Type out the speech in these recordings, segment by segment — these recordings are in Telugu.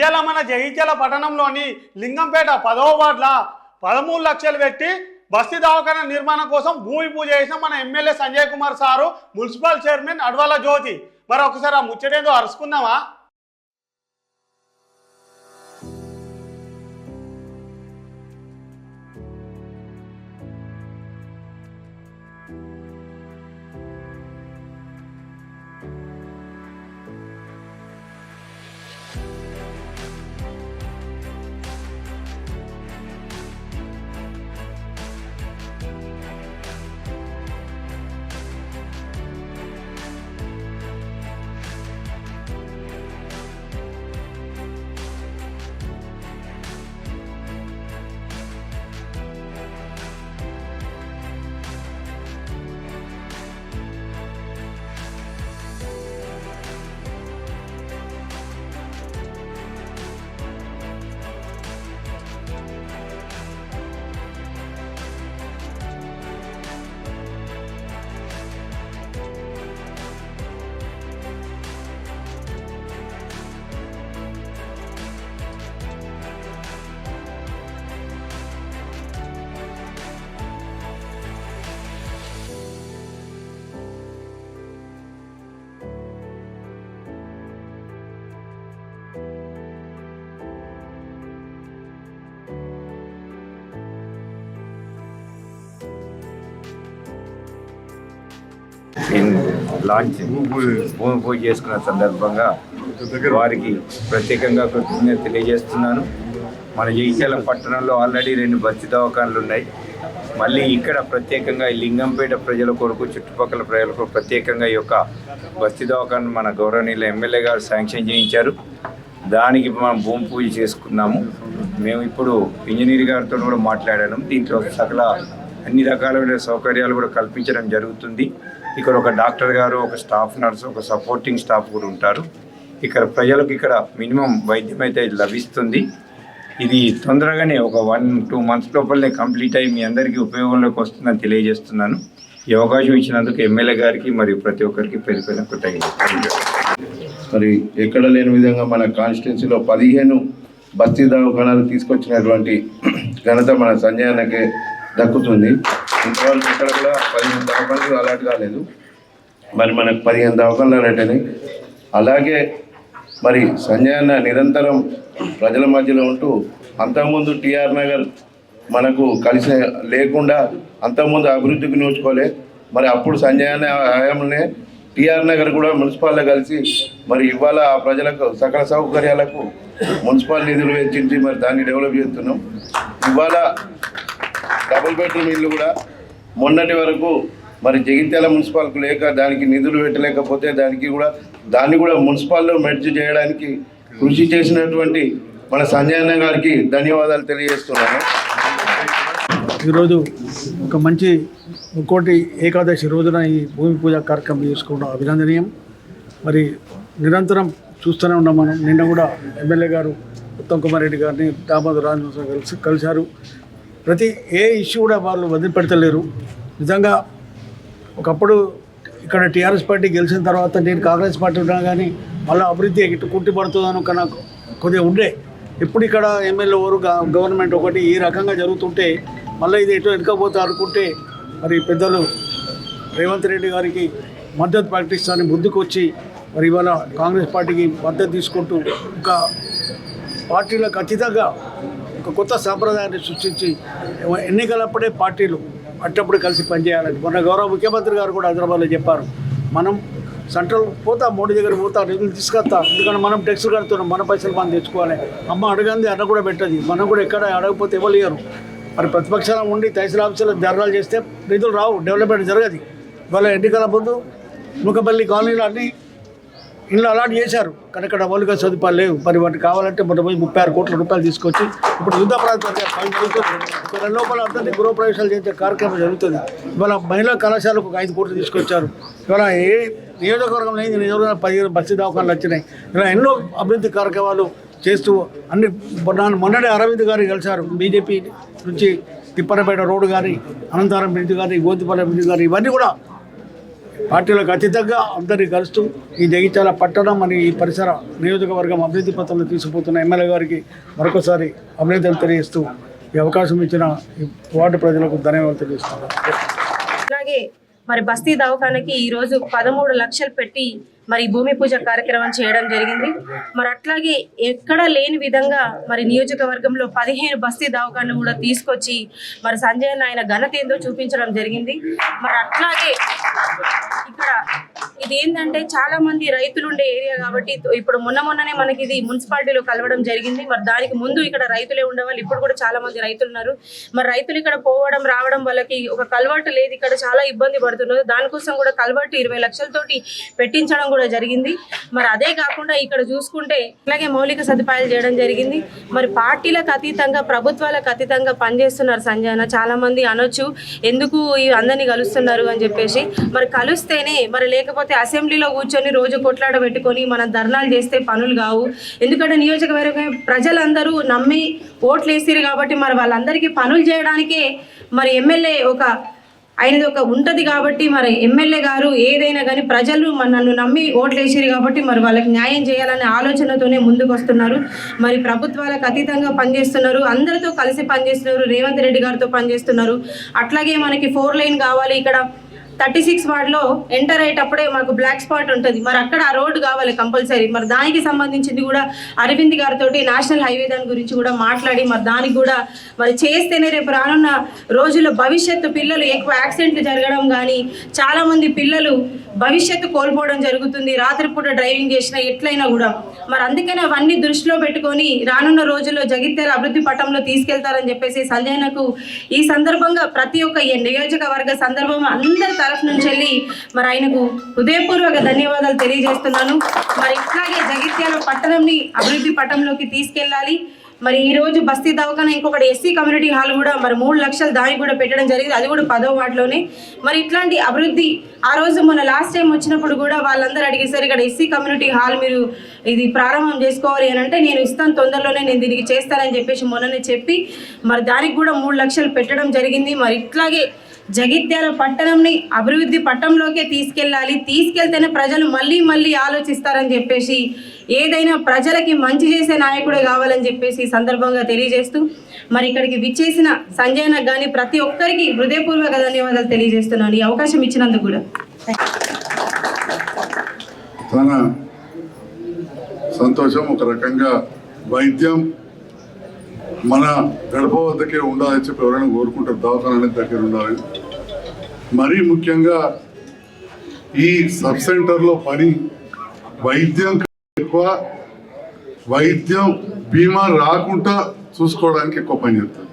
ఇవాళ మన జగిత్యాల పట్టణంలోని లింగంపేట పదవ వార్డుల పదమూడు లక్షలు పెట్టి బస్తీ దవాఖాన నిర్మాణం కోసం భూమి పూజ చేసిన మన MLA Sanjay Kumar sir municipal chairman Advala Jyothi. మరి ఒకసారి ఆ ముచ్చటేందో అరుచుకుందామా? లాంచ్ భూమి పూజ చేసుకున్న సందర్భంగా వారికి ప్రత్యేకంగా కృతజ్ఞత తెలియజేస్తున్నాను. మన జగిత్యాల పట్టణంలో ఆల్రెడీ రెండు బస్తి దవాఖానలు ఉన్నాయి. మళ్ళీ ఇక్కడ ప్రత్యేకంగా ఈ లింగంపేట ప్రజల కొరకు చుట్టుపక్కల ప్రజల కొరకు ప్రత్యేకంగా ఈ యొక్క బస్తి దవాఖాన మన గౌరవనీయుల ఎమ్మెల్యే గారు శాంక్షన్ చేయించారు. దానికి మనం భూమి పూజ చేసుకున్నాము. మేము ఇప్పుడు ఇంజనీర్ గారితో కూడా మాట్లాడాను. దీంట్లో సకల అన్ని రకాలైన సౌకర్యాలు కూడా కల్పించడం జరుగుతుంది. ఇక్కడ ఒక డాక్టర్ గారు ఒక స్టాఫ్ నర్స్ ఒక సపోర్టింగ్ స్టాఫ్ కూడా ఉంటారు. ఇక్కడ ప్రజలకు ఇక్కడ మినిమం వైద్యం అయితే లభిస్తుంది. ఇది తొందరగానే ఒక వన్ టూ మంత్స్ లోపలనే కంప్లీట్ అయ్యి మీ అందరికీ ఉపయోగంలోకి వస్తుందని తెలియజేస్తున్నాను. ఈ అవకాశం ఇచ్చినందుకు ఎమ్మెల్యే గారికి మరియు ప్రతి ఒక్కరికి పేరు పేరు కృతజ్ఞతలు. మరి ఎక్కడ లేని విధంగా మన కాన్స్టిట్యున్సీలో పదిహేను బస్తీ దవాఖానాలు తీసుకొచ్చినటువంటి ఘనత మన సంజయ్ అన్నకే దక్కుతుంది. ఇంతవరకు ఇక్కడ కూడా పదిహేను దవకాలు అలాట్ కాలేదు. మరి మనకు పదిహేను దవకాలు అలాట్ అయినాయి అలాగే మరి సంజయ్ అన్న నిరంతరం ప్రజల మధ్యలో ఉంటూ అంతకుముందు టిఆర్ నగర్ మనకు కలిసి లేకుండా అంతకుముందు అభివృద్ధికి నోచుకోలే. మరి అప్పుడు సంజయ్ అన్న హయాంలోనే టిఆర్ నగర్ కూడా మున్సిపాల్లో కలిసి మరి ఇవాళ ఆ ప్రజలకు సకల సౌకర్యాలకు మున్సిపల్ నిధులు వెచ్చించి మరి దాన్ని డెవలప్ చేస్తున్నాం. ఇవాళ డబుల్ బెడ్రూమ్ ఇల్లు కూడా మొన్నటి వరకు మరి జగిత్యాల మున్సిపాల్కు లేక దానికి నిధులు పెట్టలేకపోతే దానికి కూడా దాన్ని కూడా మున్సిపాల్లో మెర్జ్ చేయడానికి కృషి చేసినటువంటి మన సంజయన్న గారికి ధన్యవాదాలు తెలియజేస్తున్నాను. ఈరోజు ఒక మంచి ఇంకోటి ఏకాదశి రోజున ఈ భూమి పూజ కార్యక్రమం చేసుకోవడం అభినందనీయం. మరి నిరంతరం చూస్తూనే ఉన్నాం మనం. నిన్న కూడా ఎమ్మెల్యే గారు ఉత్తమ్ కుమార్ రెడ్డి గారిని దామోదర్ రాజవంశం కలిసి కలిశారు. ప్రతి ఏ ఇష్యూ కూడా వాళ్ళు వదిలిపెడతలేరు. నిజంగా ఒకప్పుడు ఇక్కడ టీఆర్ఎస్ పార్టీ గెలిచిన తర్వాత నేను కాంగ్రెస్ పార్టీ ఉన్నా కానీ మళ్ళీ అభివృద్ధి ఇటు కుట్టి పడుతుందని ఒక నాకు కొద్దిగా ఉండే. ఇప్పుడు ఇక్కడ ఎమ్మెల్యే ఓరు గవర్నమెంట్ ఒకటి ఈ రకంగా జరుగుతుంటే మళ్ళీ ఇది ఎటు వెనుకపోతే అనుకుంటే మరి పెద్దలు రేవంత్ రెడ్డి గారికి మద్దతు ప్రకటిస్తానని ముందుకు వచ్చి మరి ఇవాళ కాంగ్రెస్ పార్టీకి మద్దతు తీసుకుంటూ ఒక పార్టీలకు ఖచ్చితంగా ఒక కొత్త సాంప్రదాయాన్ని సృష్టించి ఎన్నికలప్పుడే పార్టీలు అట్టప్పుడు కలిసి పనిచేయాలని మొన్న గౌరవ ముఖ్యమంత్రి గారు కూడా హైదరాబాద్లో చెప్పారు. మనం సెంట్రల్ పోతా మోడీ దగ్గర పోతా నిధులు తీసుకొస్తా ఎందుకంటే మనం ట్యాక్స్ కడుతున్నాం మన పైసలు మనం తెచ్చుకోవాలి. అమ్మ అడగంది అన్న కూడా పెట్టదు. మనం కూడా ఎక్కడ అడగకపోతే ఇవ్వలేరు మరి ప్రతిపక్షాలు ఉండి తహసీల్ ఆఫీసులో ధర్నాలు చేస్తే నిధులు రావు డెవలప్మెంట్ జరగదు. ఇవాళ ఎన్నికల ముందు ముఖపల్లి కాలనీలు అన్నీ ఇలా అలాంటి చేశారు. కనుక ఇక్కడ మౌలిక సదుపాయాలు లేవు. మరి వాటికి కావాలంటే మొన్న పోయి ముప్పై ఆరు కోట్ల రూపాయలు తీసుకొచ్చి ఇప్పుడు యుద్ధ ప్రాంతాలు లోపల అందరినీ గృహప్రవేశాలు చేసే కార్యక్రమం జరుగుతుంది. ఇవాళ మహిళా కళాశాలకు ఒక ఐదు కోట్లు తీసుకొచ్చారు. ఇవాళ ఏ నియోజకవర్గంలో అయింది నియోజకవర్గం పదిహేను బస్సు దవాఖానాలు వచ్చినాయి. ఇలా ఎన్నో అభివృద్ధి కార్యక్రమాలు చేస్తూ అన్ని మొన్న మొన్ననే అరవింద్ గారు కలిశారు. బీజేపీ నుంచి తిప్పనపేట రోడ్డు కానీ అనంతరం బ్రిడ్జ్ కానీ గోతిపల్లి బ్రిడ్జ్ కానీ ఇవన్నీ కూడా పార్టీలకు అతీతంగా అందరినీ కలుస్తూ ఈ జగిత్యాల పట్టణం అని ఈ పరిసర నియోజకవర్గం అభివృద్ధి పత్రంలో తీసుకుపోతున్న ఎమ్మెల్యే గారికి మరొకసారి అభినందనలు తెలియజేస్తూ ఈ అవకాశం ఇచ్చిన ఈ వార్డు ప్రజలకు ధన్యవాదాలు తెలియజేస్తున్నాను. అలాగే మరి బస్తీ దవాఖానకి ఈరోజు పదమూడు లక్షలు పెట్టి మరి భూమి పూజ కార్యక్రమం చేయడం జరిగింది. మరి అట్లాగే ఎక్కడా లేని విధంగా మరి నియోజకవర్గంలో పదిహేను బస్తీ దవాఖాను కూడా తీసుకొచ్చి మరి సంజయ్ ఆయన ఘనత ఏందో చూపించడం జరిగింది. మరి అట్లాగే ఇక్కడ ఇది ఏంటంటే చాలా మంది రైతులు ఉండే ఏరియా కాబట్టి ఇప్పుడు మొన్న మొన్ననే మనకి ఇది మున్సిపాలిటీలో కలవడం జరిగింది. మరి దానికి ముందు ఇక్కడ రైతులే ఉండేవాళ్ళు. ఇప్పుడు కూడా చాలా మంది రైతులు ఉన్నారు మరి రైతులు ఇక్కడ పోవడం రావడం వాళ్ళకి ఒక కల్వర్టు లేదు. ఇక్కడ చాలా ఇబ్బంది పడుతున్నారు. దానికోసం కూడా కల్వర్టు ఇరవై లక్షలతోటి పెట్టించడం కూడా జరిగింది. మరి అదే కాకుండా ఇక్కడ చూసుకుంటే అలాగే మౌలిక సదుపాయాలు చేయడం జరిగింది. మరి పార్టీలకు అతీతంగా ప్రభుత్వాలకు అతీతంగా పనిచేస్తున్నారు సంజయన చాలా మంది అనొచ్చు. ఎందుకు ఈ అందరినీ కలుస్తున్నారు అని చెప్పేసి. మరి కలిస్తేనే మరి లేకపోతే అసెంబ్లీలో కూర్చొని రోజు కొట్లాడ పెట్టుకొని మనం ధర్నాలు చేస్తే పనులు కావు. ఎందుకంటే నియోజకవర్గం ప్రజలందరూ నమ్మి ఓట్లు వేసిరు కాబట్టి మరి వాళ్ళందరికీ పనులు చేయడానికే మరి ఎమ్మెల్యే ఒక ఆయనది ఒక ఉంటుంది కాబట్టి మరి ఎమ్మెల్యే గారు ఏదైనా కానీ ప్రజలు మనల్ని నన్ను నమ్మి ఓట్లు వేసిరు కాబట్టి మరి వాళ్ళకి న్యాయం చేయాలనే ఆలోచనతోనే ముందుకు వస్తున్నారు మరి ప్రభుత్వాలకు అతీతంగా పనిచేస్తున్నారు. అందరితో కలిసి పనిచేస్తున్నారు. రేవంత్ రెడ్డి గారితో పనిచేస్తున్నారు. అట్లాగే మనకి ఫోర్ లైన్ కావాలి ఇక్కడ. థర్టీ సిక్స్ వార్డ్లో ఎంటర్ అయ్యేటప్పుడే మాకు బ్లాక్ స్పాట్ ఉంటుంది. మరి అక్కడ ఆ రోడ్డు కావాలి కంపల్సరీ. మరి దానికి సంబంధించింది కూడా అరవింద్ గారితో నేషనల్ హైవే దాని గురించి కూడా మాట్లాడి మరి దానికి కూడా మరి చేస్తేనే రేపు రానున్న రోజుల్లో భవిష్యత్తు పిల్లలు ఎక్కువ యాక్సిడెంట్లు జరగడం కానీ చాలా మంది పిల్లలు భవిష్యత్తు కోల్పోవడం జరుగుతుంది. రాత్రిపూట డ్రైవింగ్ చేసిన ఎట్లయినా కూడా. మరి అందుకని అవన్నీ దృష్టిలో పెట్టుకొని రానున్న రోజుల్లో జగిత్యాల అభివృద్ధి పటంలో తీసుకెళ్తారని చెప్పేసి సంజయనకు ఈ సందర్భంగా ప్రతి ఒక్క ఈ నియోజకవర్గ సందర్భం అందరి తరఫు నుంచి వెళ్ళి మరి ఆయనకు హృదయపూర్వక ధన్యవాదాలు తెలియజేస్తున్నాను. మరి ఇట్లాగే జగిత్యాల పట్టణంని అభివృద్ధి పటంలోకి తీసుకెళ్ళాలి. మరి ఈ రోజు బస్తీ దవాఖాన ఇంకొకటి ఎస్సీ కమ్యూనిటీ హాల్ కూడా మరి మూడు లక్షలు దానికి కూడా పెట్టడం జరిగింది. అది కూడా పదో వాటిలోనే మరి ఇట్లాంటి అభివృద్ధి ఆ రోజు మొన్న లాస్ట్ టైం వచ్చినప్పుడు కూడా వాళ్ళందరూ అడిగేసారు ఇక్కడ ఎస్సీ కమ్యూనిటీ హాల్ మీరు ఇది ప్రారంభం చేసుకోవాలి అని అంటే నేను ఇస్తాను తొందరలోనే నేను దీనికి చేస్తానని చెప్పేసి మొన్ననే చెప్పి మరి దానికి కూడా మూడు లక్షలు పెట్టడం జరిగింది. మరి ఇట్లాగే జగిత్యాల పట్టణంని అభివృద్ధి పట్టంలోకే తీసుకెళ్ళాలి. తీసుకెళ్తేనే ప్రజలు మళ్ళీ మళ్ళీ ఆలోచిస్తారని చెప్పేసి ఏదైనా ప్రజలకి మంచి చేసే నాయకుడే కావాలని చెప్పేసి సందర్భంగా తెలియజేస్తూ మరి ఇక్కడికి విచ్చేసిన సంజయ్ కానీ ప్రతి ఒక్కరికి హృదయపూర్వక ధన్యవాదాలు తెలియజేస్తున్నాను. ఈ అవకాశం ఇచ్చినందుకు కూడా. చాలా సంతోషం. ఒక రకంగా వైద్యం మన గడప వద్దకే ఉండాలని చెప్పి ఎవరైనా కోరుకుంటారు. దవాఖాన దగ్గర ఉండాలని మరీ ముఖ్యంగా ఈ సబ్ సెంటర్లో పని వైద్యం ఎక్కువ వైద్యం బీమా రాకుండా చూసుకోవడానికి ఎక్కువ పని చేస్తుంది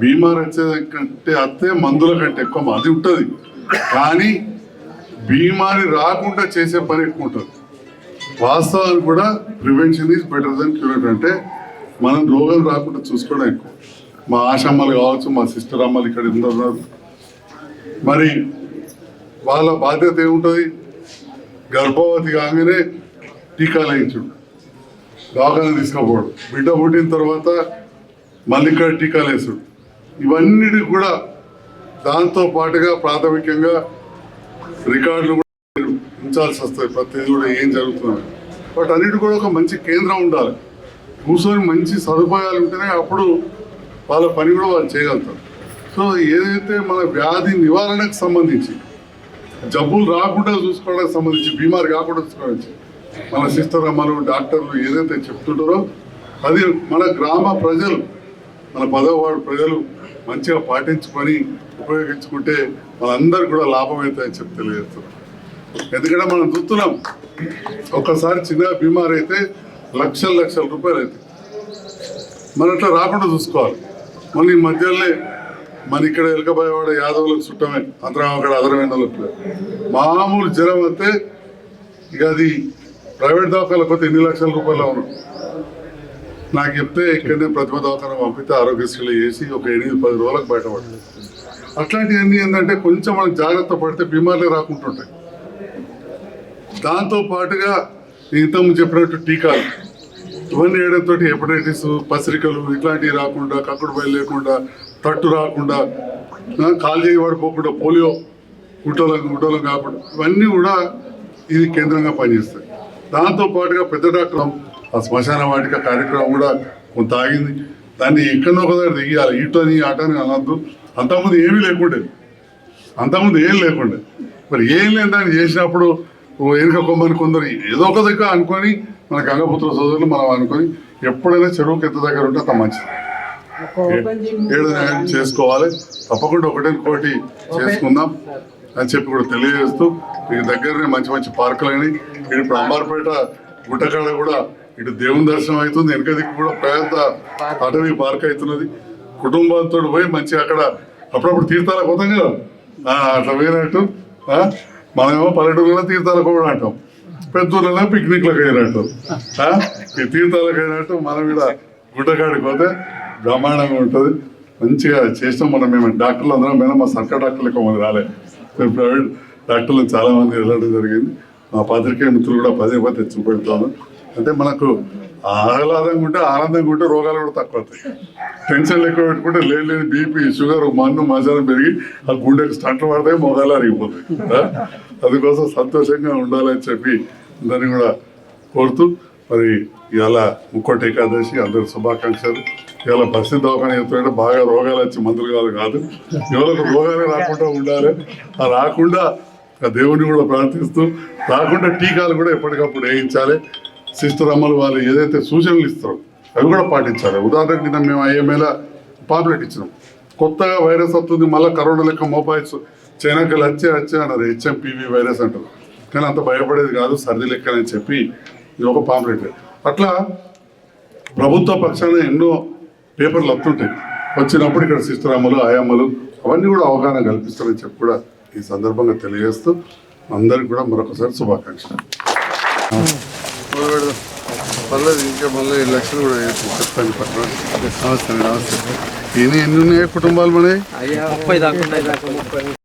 బీమార్ వచ్చేదంటే అత్తే మందుల కంటే ఎక్కువ అది ఉంటుంది. కానీ బీమారి రాకుండా చేసే పని ఎక్కువ ఉంటుంది. వాస్తవాలు కూడా prevention is better than cure అంటే మనం రోగం రాకుండా చూసుకోవడం ఎక్కువ. మా ఆశమ్మలు కావచ్చు మా సిస్టర్ అమ్మలు ఇక్కడ ఉన్నారు. మరి వాళ్ళ బాధ్యత ఏముంటుంది? గర్భవతి కాగానే టీకాలు వేయించుడు దవాఖాన తీసుకుపోవడం బిడ్డ పుట్టిన తర్వాత మళ్ళీ ఇక్కడ టీకాలు వేసుడు ఇవన్నీ కూడా దాంతో పాటుగా ప్రాథమికంగా రికార్డులు కూడా ఉంచాల్సి వస్తాయి ప్రతిదీ కూడా ఏం జరుగుతుంది? బట్ అన్నిటి కూడా ఒక మంచి కేంద్రం ఉండాలి. కూర్చొని మంచి సదుపాయాలు ఉంటేనే అప్పుడు వాళ్ళ పని కూడా వాళ్ళు చేయగలుగుతారు. సో ఏదైతే మన వ్యాధి నివారణకు సంబంధించి జబ్బులు రాకుండా చూసుకోవడానికి సంబంధించి బీమారు కాకుండా చూసుకోవడానికి మన సిస్టర్ అమ్మలు డాక్టర్లు ఏదైతే చెప్తుంటారో అది మన గ్రామ ప్రజలు మన పదవవాడు ప్రజలు మంచిగా పాటించుకొని ఉపయోగించుకుంటే మనందరికి కూడా లాభం అవుతాయని చెప్పి తెలియజేస్తున్నాం. ఎందుకంటే మనం చూస్తున్నాం ఒక్కసారి చిన్న బీమార్ అయితే లక్షల లక్షల రూపాయలు అవుతాయి. మన అట్లా రాకుండా చూసుకోవాలి. మళ్ళీ మధ్యలోనే మన ఇక్కడ ఎలకబోయేవాడ యాదవులకు చుట్టమే అందరం అక్కడ అదరమైనలకు మామూలు జ్వరం అయితే ఇక అది ప్రైవేట్ దవాఖాలకు పోతే ఎన్ని లక్షల రూపాయలు అవును. నాకు చెప్తే ఇక్కడనే ప్రతిభ దవాఖాన పంపితే ఆరోగ్యశ్రీలో వేసి ఒక ఎనిమిది పది రోజులకు బయటపడలేదు అట్లాంటివన్నీ ఏంటంటే కొంచెం మనం జాగ్రత్త పడితే బీమార్లే రాకుంటుంటాయి. దాంతో పాటుగా ఇంతకుముందు చెప్పినట్టు టీకాలు. ఇవన్నీ వేయడంతో హెపటైటిస్ పసిరికలు ఇట్లాంటివి రాకుండా కక్కుడు బయలు లేకుండా తట్టు రాకుండా కాల్ కాలు చేయి పడిపోకుండా పోలియో గుట్టోలం గుట్టలు కాకుండా ఇవన్నీ కూడా ఇది కేంద్రంగా పనిచేస్తాయి. దాంతో పాటుగా పెద్ద డాక్టర్ ఆ శ్మశాన వాటిక కార్యక్రమం కూడా కొంత ఆగింది. దాన్ని ఎక్కడో ఒక దగ్గర దిగాలి ఇటని అటని అనద్దు. అంతకుముందు ఏమీ లేకుండే. అంతకుముందు ఏం లేకుండే. మరి ఏం లేని దాన్ని చేసినప్పుడు ఓ ఎనుక కొమ్మని కొందరు ఏదో ఒక దగ్గర అనుకొని మన గంగపుత్ర సోదరులు మనం అనుకొని ఎప్పుడైనా చెరువుకి ఎంత దగ్గర ఉంటే అంత మంచిది. ఏదైనా చేసుకోవాలి. తప్పకుండా ఒకటే కోటి చేసుకుందాం. అని చెప్పి కూడా తెలియజేస్తూ మీకు దగ్గరనే మంచి మంచి పార్కులని ఇప్పుడు అంబార్పేట గుట్టకాడ కూడా ఇటు దేవుని దర్శనం అవుతుంది. వెనక దిక్కు కూడా పెద్ద అటవీ పార్క్ అవుతున్నది. కుటుంబంతో పోయి మంచిగా అక్కడ అప్పుడప్పుడు తీర్థాలకు పోతాం కదా? అట్లా పోయినట్టు మనమేమో పల్లెటూరులో తీర్థాలకు కూడా అంటాం పెద్దూరులో పిక్నిక్లకు అయినట్టు ఈ తీర్థాలకు అయినట్టు మనం కూడా గుట్టకాడికి పోతే బ్రహ్మాండంగా ఉంటుంది. మంచిగా చేసినాం మనం మేము డాక్టర్లు అందరం పోయినా మా సర్కార్ డాక్టర్లు ఎక్కువ మంది రాలే. మేము ప్రైవేట్ డాక్టర్లు చాలామంది వెళ్ళడం జరిగింది. మా పాత్రికేయ మిత్రులు కూడా పదే పదే తెచ్చి పెడతాను అంటే మనకు ఆహ్లాదంగా ఉంటే ఆనందంగా ఉంటే రోగాలు కూడా తక్కువ అవుతాయి. టెన్షన్లు ఎక్కువ పెట్టుకుంటే లేని లేని బీపీ షుగర్ మన్ను మజానం పెరిగి ఆ గుండెకి స్టంట్లు పడతాయి మొగాలు అరిగిపోతాయి. అందుకోసం సంతోషంగా ఉండాలని చెప్పి అందరినీ కూడా కోరుతూ మరి ఇవాళ ముక్కోటి ఏకాదశి అందరి శుభాకాంక్షలు. ఇవాళ బస్సు దవాఖాన చెప్తుంటే బాగా రోగాలు వచ్చి మందులు కాదు కాదు. ఎవరికి రోగాలే రాకుండా ఉండాలి. ఆ రాకుండా ఆ దేవుడిని కూడా ప్రార్థిస్తూ రాకుండా టీకాలు కూడా ఎప్పటికప్పుడు వేయించాలి. సిస్టర్ అమ్మలు వాళ్ళు ఏదైతే సూచనలు ఇస్తారో అవి కూడా పాటించాలి. ఉదాహరణకి నిన్న మేము ఐఎంఏల పాంప్లెట్ ఇచ్చినాం. కొత్తగా వైరస్ వస్తుంది మళ్ళీ కరోనా లెక్క మొబైల్స్ చైనాకి వచ్చే వచ్చే అన్నారు. హెచ్ఎంపీవీ వైరస్ అంటారు. కానీ అంత భయపడేది కాదు సర్ది లెక్క అని చెప్పి ఇది ఒక పాంప్లెట్. అట్లా ప్రభుత్వ పక్షాన ఎన్నో పేపర్లు వస్తుంటాయి వచ్చినప్పుడు ఇక్కడ సిస్టర్ అమ్మలు ఆయమ్మలు అవన్నీ కూడా అవగాహన కల్పిస్తారని చెప్పి కూడా ఈ సందర్భంగా తెలియజేస్తూ అందరికి కూడా మరొకసారి శుభాకాంక్షలు. పర్లేదు ఇంకా మళ్ళీ లక్షలు కూడా చెప్తాను పక్కన నమస్తే అండి, నమస్తే. ఎన్ని ఎన్ని ఉన్నాయి కుటుంబాలు మనవి ముప్పై దాకా